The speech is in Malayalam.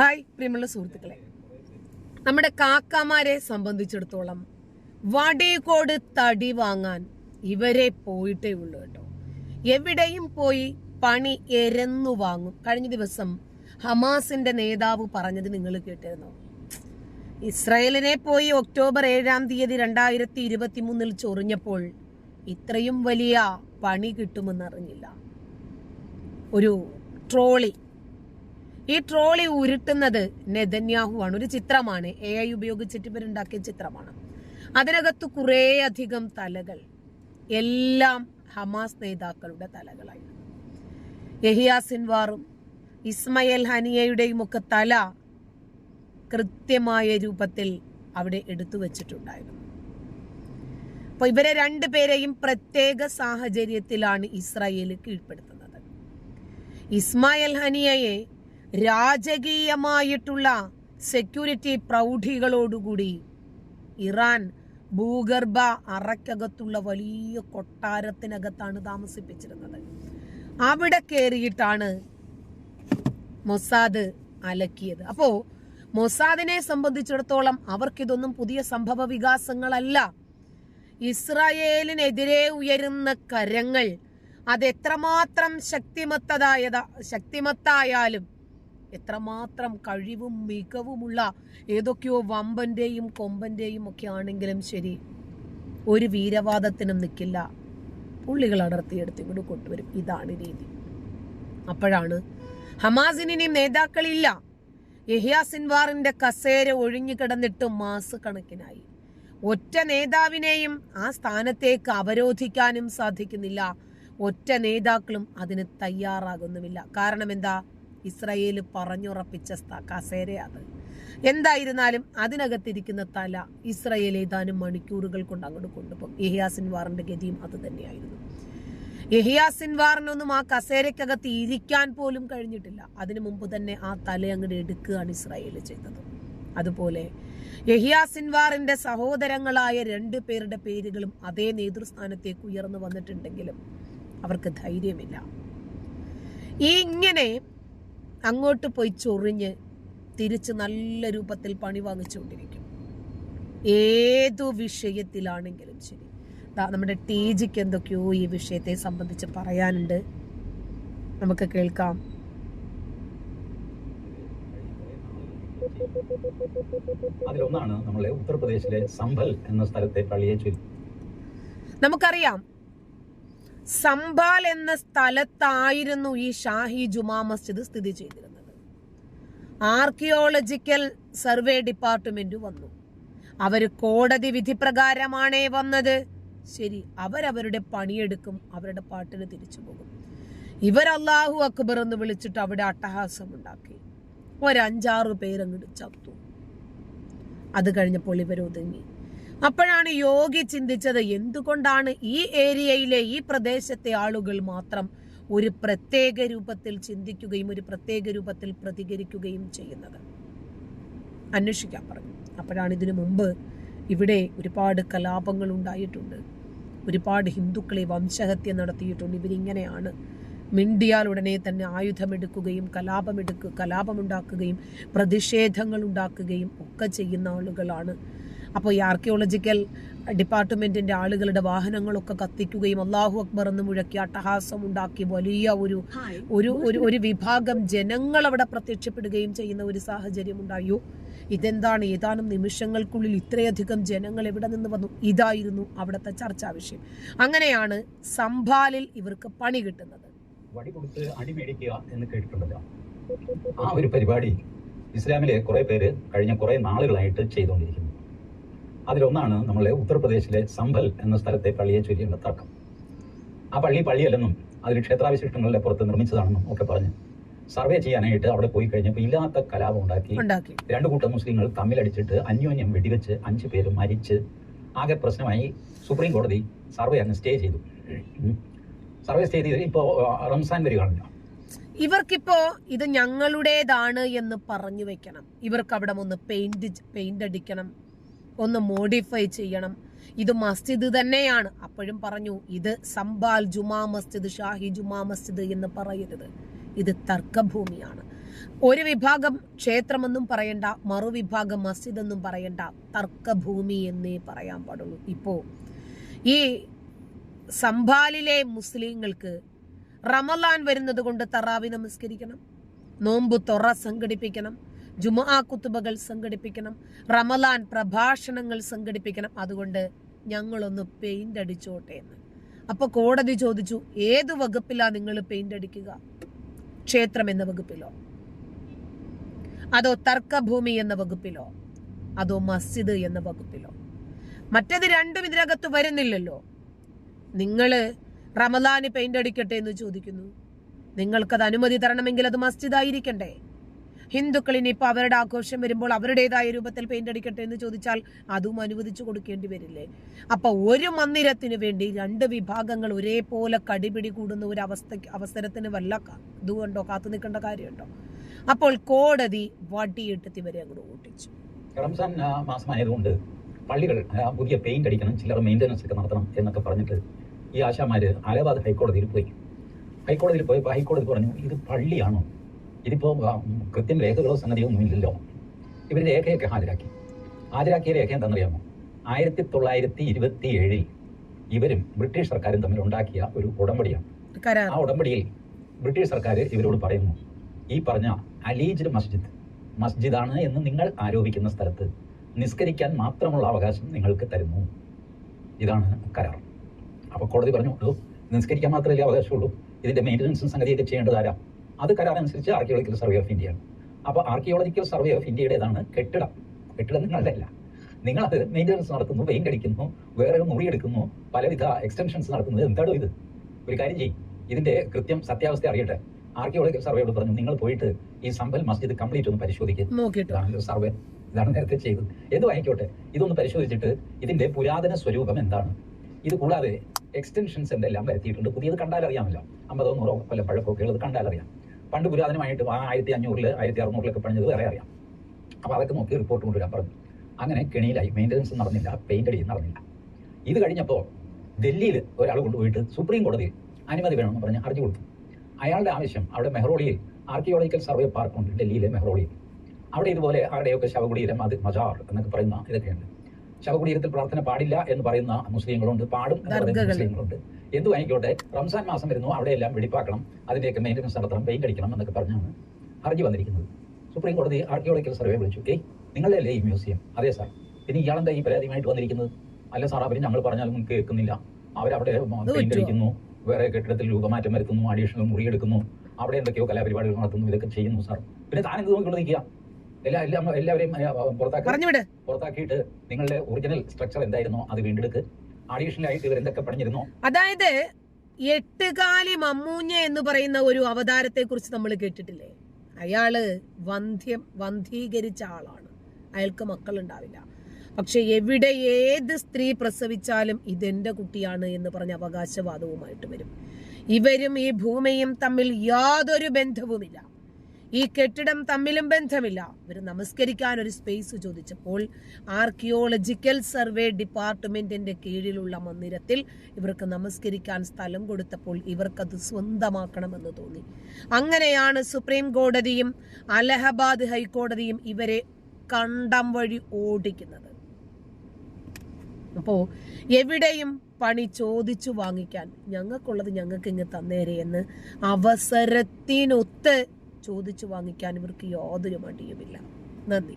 ഹായ് പ്രിയമുള്ള സുഹൃത്തുക്കളെ. നമ്മുടെ കാക്കാമാരെ സംബന്ധിച്ചിടത്തോളം വടികോട് തടി വാങ്ങാൻ ഇവരെ പോയിട്ടേ ഉള്ളൂ കേട്ടോ. എവിടെയും പോയി പണി എരന്നു വാങ്ങും. കഴിഞ്ഞ ദിവസം ഹമാസിന്റെ നേതാവ് പറഞ്ഞത് നിങ്ങൾ കേട്ടിരുന്നോ? ഇസ്രയേലിനെ പോയി ഒക്ടോബർ ഏഴാം തീയതി രണ്ടായിരത്തി ഇരുപത്തി മൂന്നിൽ ചൊറിഞ്ഞപ്പോൾ ഇത്രയും വലിയ പണി കിട്ടുമെന്നറിഞ്ഞില്ല ഒരു ട്രോളി ഈ ട്രോളി ഉരുട്ടുന്നത് നെതന്യാഹു ആണ് ഒരു ചിത്രമാണ്. എ ഐ ഉപയോഗിച്ചിട്ട് ഇവരുണ്ടാക്കിയ ചിത്രമാണ്. അതിനകത്ത് കുറേ അധികം തലകൾ. എല്ലാം ഹമാസ് നേതാക്കളുടെ തലകളായി. യഹിയ സിൻവാറും ഇസ്മയൽ ഹനിയയുടെയും ഒക്കെ തല കൃത്യമായ രൂപത്തിൽ അവിടെ എടുത്തു വച്ചിട്ടുണ്ടായിരുന്നു. അപ്പൊ ഇവരെ രണ്ടുപേരെയും പ്രത്യേക സാഹചര്യത്തിലാണ് ഇസ്രായേൽ കീഴ്പ്പെടുത്തുന്നത്. ഇസ്മായൽ ഹനിയയെ രാജകീയമായിട്ടുള്ള സെക്യൂരിറ്റി പ്രൗഢികളോടുകൂടി ഇറാൻ ഭൂഗർഭ അറയ്ക്കകത്തുള്ള വലിയ കൊട്ടാരത്തിനകത്താണ് താമസിപ്പിച്ചിരുന്നത്. അവിടെ കയറിയിട്ടാണ് മൊസാദ് അലക്കിയത്. അപ്പോ മൊസാദിനെ സംബന്ധിച്ചിടത്തോളം അവർക്കിതൊന്നും പുതിയ സംഭവ വികാസങ്ങളല്ല. ഇസ്രായേലിനെതിരെ ഉയരുന്ന കരങ്ങൾ അതെത്രമാത്രം ശക്തിമത്തതായത ശക്തിമത്തായാലും എത്രമാത്രം കഴിവും മികവുമുള്ള ഏതൊക്കെയോ വമ്പന്റെയും കൊമ്പന്റെയും ഒക്കെ ആണെങ്കിലും ശരി ഒരു വീരവാദത്തിനും നിൽക്കില്ല പുള്ളികൾ അടർത്തിയെടുത്ത് ഇങ്ങോട്ട് കൊണ്ടുവരും. ഇതാണ് രീതി. അപ്പോഴാണ് ഹമാസിനി നേതാക്കളില്ല. യഹിയ സിൻവാറിന്റെ കസേര ഒഴിഞ്ഞു കിടന്നിട്ട് മാസ് കണക്കിനായി. ഒറ്റ നേതാവിനെയും ആ സ്ഥാനത്തേക്ക് അവരോധിക്കാനും സാധിക്കുന്നില്ല. ഒറ്റ നേതാക്കളും അതിന് തയ്യാറാകുന്നുമില്ല. കാരണം എന്താ? ഇസ്രയേൽ പറഞ്ഞുറപ്പിച്ച സ്ഥ- കസേര അത് എന്തായിരുന്നാലും അതിനകത്തിരിക്കുന്ന തല ഇസ്രയേൽ ഏതാനും മണിക്കൂറുകൾ കൊണ്ട് അങ്ങോട്ട് കൊണ്ടുപോകും. യഹിയ സിൻവാറിന്റെ ഗതിയും അത് തന്നെയായിരുന്നു. യഹിയ സിൻവാറിനൊന്നും ആ കസേരക്കകത്ത് ഇരിക്കാൻ പോലും കഴിഞ്ഞിട്ടില്ല. അതിനു മുമ്പ് തന്നെ ആ തല അങ്ങോട്ട് എടുക്കുകയാണ് ഇസ്രായേൽ ചെയ്തത്. അതുപോലെ യഹിയാസിൻവാറിന്റെ സഹോദരങ്ങളായ രണ്ടു പേരുടെ പേരുകളും അതേ നേതൃസ്ഥാനത്തേക്ക് ഉയർന്നു വന്നിട്ടുണ്ടെങ്കിലും അവർക്ക് ധൈര്യമില്ല. ഈ ഇങ്ങനെ അങ്ങോട്ട് പോയി ചൊറിഞ്ഞ് തിരിച്ച് നല്ല രൂപത്തിൽ പണി വാങ്ങിച്ചുകൊണ്ടിരിക്കും. ഏതു വിഷയത്തിലാണെങ്കിലും ശരി. നമ്മുടെ ടീജിക്ക് എന്തൊക്കെയോ ഈ വിഷയത്തെ സംബന്ധിച്ച് പറയാനുണ്ട്. നമുക്ക് കേൾക്കാം. അതിലൊന്നാണ് നമ്മളെ ഉത്തർപ്രദേശിലെ സംഭൽ എന്ന സ്ഥലത്തെ പള്ളിയെ ചൊല്ലി നമുക്കറിയാം. സംഭാൽ എന്ന സ്ഥലത്തായിരുന്നു ഈ ഷാഹി ജുമാ മസ്ജിദ് സ്ഥിതി ചെയ്തിരുന്നത്. ആർക്കിയോളജിക്കൽ സർവേ ഡിപ്പാർട്ട്മെന്റ് വന്നു. അവർ കോടതി വിധി പ്രകാരമാണേ വന്നത്. ശരി അവരവരുടെ പണിയെടുക്കും അവരുടെ പാട്ടിന് തിരിച്ചു പോകും. ഇവർ അള്ളാഹു അക്ബർ എന്ന് വിളിച്ചിട്ട് അവിടെ അട്ടഹാസം ഉണ്ടാക്കി ഒരഞ്ചാറ് പേരങ്ങോട്ട് ചത്തു. അത് കഴിഞ്ഞപ്പോൾ ഇവർ ഒതുങ്ങി അപ്പോഴാണ് യോഗി ചിന്തിച്ചത് എന്തുകൊണ്ടാണ് ഈ ഏരിയയിലെ ഈ പ്രദേശത്തെ ആളുകൾ മാത്രം ഒരു പ്രത്യേക രൂപത്തിൽ ചിന്തിക്കുകയും ഒരു പ്രത്യേക രൂപത്തിൽ പ്രതികരിക്കുകയും ചെയ്യുന്നത്? അന്വേഷിക്കാൻ പറഞ്ഞു. അപ്പോഴാണ് ഇതിനു മുമ്പ് ഇവിടെ ഒരുപാട് കലാപങ്ങൾ ഉണ്ടായിട്ടുണ്ട്. ഒരുപാട് ഹിന്ദുക്കളെ വംശഹത്യ നടത്തിയിട്ടുണ്ട്. ഇവരിങ്ങനെയാണ്. മിണ്ടിയാൽ ഉടനെ തന്നെ ആയുധമെടുക്കുകയും കലാപമെടുക്കുക കലാപമുണ്ടാക്കുകയും പ്രതിഷേധങ്ങൾ ഉണ്ടാക്കുകയും ഒക്കെ ചെയ്യുന്ന ആളുകളാണ് അപ്പോൾ ഈ ആർക്കിയോളജിക്കൽ ഡിപ്പാർട്ട്മെന്റിന്റെ ആളുകളുടെ വാഹനങ്ങളൊക്കെ കത്തിക്കുകയും അള്ളാഹു അക്ബർ എന്ന് മുഴക്കി അട്ടഹാസം ഉണ്ടാക്കി വലിയ ഒരു ഒരു ഒരു വിഭാഗം ജനങ്ങൾ അവിടെ പ്രത്യക്ഷപ്പെടുകയും ചെയ്യുന്ന ഒരു സാഹചര്യം ഉണ്ടായോ. ഇതെന്താണ്? ഏതാനും നിമിഷങ്ങൾക്കുള്ളിൽ ഇത്രയധികം ജനങ്ങൾ എവിടെ നിന്ന് വന്നു? ഇതായിരുന്നു അവിടുത്തെ ചർച്ചാ വിഷയം. അങ്ങനെയാണ് സംഭാലിൽ ഇവർക്ക് പണി കിട്ടുന്നത്. വടി കൊടുത്ത് അടി മേടിക്കുക എന്ന് കേട്ടിട്ടുണ്ടല്ലോ. ആ ഒരു പരിപാടി ഇസ്ലാമിലെ കുറെ പേര് കഴിഞ്ഞ കുറെ നാളുകളായിട്ട് ചെയ്തുകൊണ്ടിരിക്കുന്നു. അതിലൊന്നാണ് നമ്മളെ ഉത്തർപ്രദേശിലെ സംഭൽ എന്ന സ്ഥലത്തെ പള്ളിയെ ചൊല്ലിയുള്ള തർക്കം ആ പള്ളി പള്ളിയല്ലെന്നും അതിൽ ക്ഷേത്രാവിശിഷ്ടങ്ങളുടെ പുറത്ത് നിർമ്മിച്ചതാണെന്നും ഒക്കെ പറഞ്ഞ് സർവേ ചെയ്യാനായിട്ട് അവിടെ പോയി കഴിഞ്ഞപ്പോൾ ഇല്ലാത്ത കലാപം ഉണ്ടാക്കി. രണ്ട് കൂട്ടം മുസ്ലിങ്ങൾ തമ്മിലടിച്ചിട്ട് അന്യോന്യം വെടിവെച്ച് അഞ്ചു പേര് മരിച്ച് ആകെ പ്രശ്നമായി സുപ്രീം കോടതി സർവേ അങ്ങ് സ്റ്റേ ചെയ്തു. സർവേ സ്റ്റേ ചെയ്ത് ഇപ്പോൾ റംസാൻ വരികയാണല്ലോ ഇവർക്കിപ്പോ ഇത് ഞങ്ങളുടേതാണ് എന്ന് പറഞ്ഞു വെക്കണം. ഇവർക്ക് അവിടെ ഒന്ന് പെയിന്റ് പെയിന്റ് അടിക്കണം. ഒന്ന് മോഡിഫൈ ചെയ്യണം. ഇത് മസ്ജിദ് തന്നെയാണ്. അപ്പോഴും പറഞ്ഞു ഇത് സംബാൽ ജുമാ മസ്ജിദ് ഷാഹി ജുമാ മസ്ജിദ് എന്ന് പറയരുത്. ഇത് തർക്കഭൂമിയാണ്. ഒരു വിഭാഗം ക്ഷേത്രമെന്നും പറയണ്ട മറുവിഭാഗം മസ്ജിദ് എന്നും പറയണ്ട തർക്കഭൂമി എന്നേ പറയാൻ പാടുള്ളൂ. ഇപ്പോ ഈ സംബാലിലെ മുസ്ലിങ്ങൾക്ക് റമലാൻ വരുന്നത് കൊണ്ട് തറാവി നമസ്കരിക്കണം നോമ്പ് തൊറ സംഘടിപ്പിക്കണം ജുമാ കുത്തുബകൾ സംഘടിപ്പിക്കണം റമലാൻ പ്രഭാഷണങ്ങൾ സംഘടിപ്പിക്കണം. അതുകൊണ്ട് ഞങ്ങളൊന്ന് പെയിന്റ് അടിച്ചോട്ടെ എന്ന്. അപ്പൊ കോടതി ചോദിച്ചു ഏത് വകുപ്പിലാ നിങ്ങൾ പെയിന്റ് അടിക്കുക? ക്ഷേത്രം എന്ന വകുപ്പിലോ? അതോ തർക്കഭൂമി എന്ന വകുപ്പിലോ? അതോ മസ്ജിദ് എന്ന വകുപ്പിലോ? മറ്റേത് രണ്ടും ഇതിനകത്ത് വരുന്നില്ലല്ലോ. നിങ്ങൾ റമലാന് പെയിന്റ് അടിക്കട്ടെ എന്ന് ചോദിക്കുന്നു. നിങ്ങൾക്കത് അനുമതി തരണമെങ്കിൽ അത് മസ്ജിദ് ആയിരിക്കണ്ടേ ഹിന്ദുക്കൾ ഇനിയിപ്പോൾ അവരുടെ ആഘോഷം വരുമ്പോൾ അവരുടേതായ രൂപത്തിൽ പെയിന്റ് അടിക്കട്ടെ എന്ന് ചോദിച്ചാൽ അതും അനുവദിച്ചു കൊടുക്കേണ്ടി വരില്ലേ? അപ്പൊ ഒരു മന്ദിരത്തിന് വേണ്ടി രണ്ട് വിഭാഗങ്ങൾ ഒരേപോലെ കടിപിടി കൂടുന്ന ഒരു അവസ്ഥ അവസരത്തിന് വല്ല ഇതുകൊണ്ടോ കാത്തു നിൽക്കേണ്ട കാര്യമുണ്ടോ? അപ്പോൾ കോടതി വടിയിട്ട് ഇവരെ അങ്ങോട്ട് ഓട്ടിച്ചു. റംസാൻ മാസമായതുകൊണ്ട് പള്ളികൾ പുതിയ പെയിന്റ് അടിക്കണം ചിലർ മെയിന്റനൻസ് ഒക്കെ നടത്തണം എന്നൊക്കെ പറഞ്ഞിട്ട് ഈ ആശാമാര് അലഹാബാദ് ഹൈക്കോടതിയിൽ പോയി. ഹൈക്കോടതിയിൽ പോയപ്പോൾ ഹൈക്കോടതി പറഞ്ഞു ഇത് പള്ളിയാണോ? ഇതിപ്പോൾ കൃത്യം രേഖകളോ സംഗതിയോ ഒന്നുമില്ലല്ലോ. ഇവർ രേഖയൊക്കെ ഹാജരാക്കി. ഹാജരാക്കിയ രേഖ എന്താണെന്നറിയാമോ? ആയിരത്തി തൊള്ളായിരത്തി ഇരുപത്തി ഏഴിൽ ഇവരും ബ്രിട്ടീഷ് സർക്കാരും തമ്മിൽ ഉണ്ടാക്കിയ ഒരു ഉടമ്പടിയാണ്. ആ ഉടമ്പടിയിൽ ബ്രിട്ടീഷ് സർക്കാർ ഇവരോട് പറയുന്നു ഈ പറഞ്ഞ അലീജ്ഡ് മസ്ജിദ് മസ്ജിദാണ് എന്ന് നിങ്ങൾ ആരോപിക്കുന്ന സ്ഥലത്ത് നിസ്കരിക്കാൻ മാത്രമുള്ള അവകാശം നിങ്ങൾക്ക് തരുന്നു. ഇതാണ് കരാർ. അപ്പോൾ കോടതി പറഞ്ഞു "ഓ, നിസ്കരിക്കാൻ മാത്രമല്ലേ അവകാശമുള്ളൂ? ഇതിന്റെ മെയിന്റനൻസും സംഗതിയൊക്കെ ചെയ്യേണ്ടത് ആരാ? അത് കരാർ അനുസരിച്ച് ആർക്കിയോളജിക്കൽ സർവേ ഓഫ് ഇന്ത്യയാണ് അപ്പോൾ ആർക്കിയോളജിക്കൽ സർവേ ഓഫ് ഇന്ത്യയുടേതാണ് കെട്ടിടം. കെട്ടിടം നിങ്ങളല്ല. അല്ല നിങ്ങളത് മെയിന്റനൻസ് നടത്തുന്നു പെയിന്റ് അടിക്കുന്നു വേറെ മുറി എടുക്കുന്നു പലവിധ എക്സ്റ്റൻഷൻസ് നടത്തുന്നത് എന്താണോ ഇത്? ഒരു കാര്യം ചെയ്യും. ഇതിന്റെ കൃത്യം സത്യാവസ്ഥ അറിയട്ടെ. ആർക്കിയോളജിക്കൽ സർവേയോട് പറഞ്ഞു നിങ്ങൾ പോയിട്ട് ഈ സമ്പൽ മസ്ജിദ് കംപ്ലീറ്റ് ഒന്ന് പരിശോധിക്കുക സർവേ ഇതാണ് നേരത്തെ ചെയ്തത്. എന്ത് വാങ്ങിക്കോട്ടെ? ഇതൊന്ന് പരിശോധിച്ചിട്ട് ഇതിന്റെ പുരാതന സ്വരൂപം എന്താണ്? ഇത് കൂടാതെ എക്സ്റ്റൻഷൻസ് എന്തെല്ലാം വരുത്തിയിട്ടുണ്ട്? പുതിയത് കണ്ടാലറിയാമല്ലോ. അമ്പതോ നൂറോ കൊല്ലം പഴക്കമൊക്കെ ഉള്ളത് കണ്ടാൽ അറിയാം പണ്ട് പുരാതനമായിട്ട് ആ ആയിരത്തി അഞ്ഞൂറിൽ ആയിരത്തി അറുന്നൂറിലൊക്കെ പണിഞ്ഞത് വേറെ അറിയാം. അപ്പോൾ അതൊക്കെ നോക്കി റിപ്പോർട്ട് കൊണ്ടുവരാൻ പറഞ്ഞു. അങ്ങനെ കെണിയിലായി മെയിന്റനൻസ് നടന്നില്ല പെയിന്റ് അടിയും നടന്നില്ല. ഇത് കഴിഞ്ഞപ്പോൾ ഡൽഹിയിൽ ഒരാൾ കൊണ്ടുപോയിട്ട് സുപ്രീം കോടതി അനുമതി വേണമെന്ന് പറഞ്ഞ് ഹർജി കൊടുത്തു. അയാളുടെ ആവശ്യം അവിടെ മെഹ്റോളിയിൽ ആർക്കിയോളജിക്കൽ സർവേ പാർക്കുണ്ട് ഡൽഹിയിലെ മെഹ്റോളിയിൽ. അവിടെ ഇതുപോലെ ആരുടെയൊക്കെ ശവകുടീരം അത് മജാർ എന്നൊക്കെ പറയുന്ന ഇതൊക്കെയുണ്ട്. ശവകുടീരത്തിൽ പ്രാർത്ഥന പാടില്ല എന്ന് പറയുന്ന മുസ്ലിങ്ങളുണ്ട് പാടും എന്ന് പറയുന്ന. മുസ്ലിങ്ങളുണ്ട്. എന്തു ആയിക്കോട്ടെ റംസാൻ മാസം വരുന്നു അവിടെയെല്ലാം വെടിപ്പാക്കണം അതിന്റെയൊക്കെ മെയിന്റനൻസ് നടത്തണം പെയിന്റ് അടിക്കണം എന്നൊക്കെ പറഞ്ഞാണ് ഹർജി വന്നിരിക്കുന്നത്. സുപ്രീം കോടതി ആർക്കിയോളജിക്കൽ സർവേ വിളിച്ചു. ഏയ് നിങ്ങളുടെ അല്ലേ ഈ മ്യൂസിയം അതെ സാർ പിന്നെ ഇയാളെന്താ ഈ പരാതിയുമായിട്ട് വന്നിരിക്കുന്നത്? അല്ല സാർ അവർ ഞങ്ങൾ പറഞ്ഞാലും കേൾക്കുന്നില്ല. അവരവിടെ പറ്റുമോ? അടിക്കുന്നു വേറെ കെട്ടിടത്തിൽ രൂപമാറ്റം വരുത്തുന്നു അഡീഷണൽ മുറിയെടുക്കുന്നു അവിടെ എന്തൊക്കെയോ കലാപരിപാടികൾ നടത്തുന്നു ഇതൊക്കെ ചെയ്യുന്നു സാർ പിന്നെ താൻ എന്ത് നോക്കിക്കൊണ്ട് നിൽക്കുക? എല്ലാ എല്ലാം എല്ലാവരെയും പുറത്താക്കി പുറത്താക്കിയിട്ട് നിങ്ങളുടെ ഒറിജിനൽ സ്ട്രക്ചർ എന്തായിരുന്നോ അത് വീണ്ടെടുക്ക്. അഡീഷണൽ അതായത് എട്ടുകാലി മമ്മൂഞ്ഞ എന്ന് പറയുന്ന ഒരു അവതാരത്തെ കുറിച്ച് നമ്മൾ കേട്ടിട്ടില്ലേ? അയാൾ വന്ധ്യം വന്ധീകരിച്ച ആളാണ്. അയാൾക്ക് മക്കളുണ്ടാവില്ല. പക്ഷെ എവിടെ ഏത് സ്ത്രീ പ്രസവിച്ചാലും ഇതെന്റെ കുട്ടിയാണ് എന്ന് പറഞ്ഞ അവകാശവാദവുമായിട്ട് വരും. ഇവരും ഈ ഭൂമിയും തമ്മിൽ യാതൊരു ബന്ധവുമില്ല. ഈ കെട്ടിടം തമ്മിലും ബന്ധമില്ല. ഇവർ നമസ്കരിക്കാൻ ഒരു സ്പേസ് ചോദിച്ചപ്പോൾ ആർക്കിയോളജിക്കൽ സർവേ ഡിപ്പാർട്ട്മെന്റിന്റെ കീഴിലുള്ള മന്ദിരത്തിൽ ഇവർക്ക് നമസ്കരിക്കാൻ സ്ഥലം കൊടുത്തപ്പോൾ ഇവർക്കത് സ്വന്തമാക്കണമെന്ന് തോന്നി. അങ്ങനെയാണ് സുപ്രീം കോടതിയും അലഹബാദ് ഹൈക്കോടതിയും ഇവരെ കണ്ടം വഴി ഓടിക്കുന്നത്. അപ്പോ എവിടെയും പണി ചോദിച്ചു വാങ്ങിക്കാൻ ഞങ്ങൾക്കുള്ളത് ഞങ്ങൾക്ക് ഇങ്ങ് തന്നേരെ എന്ന് അവസരത്തിനൊത്ത് ചോദിച്ചു വാങ്ങിക്കാൻ ഇവർക്ക് യാതൊരു മടിയുമില്ല. നന്ദി.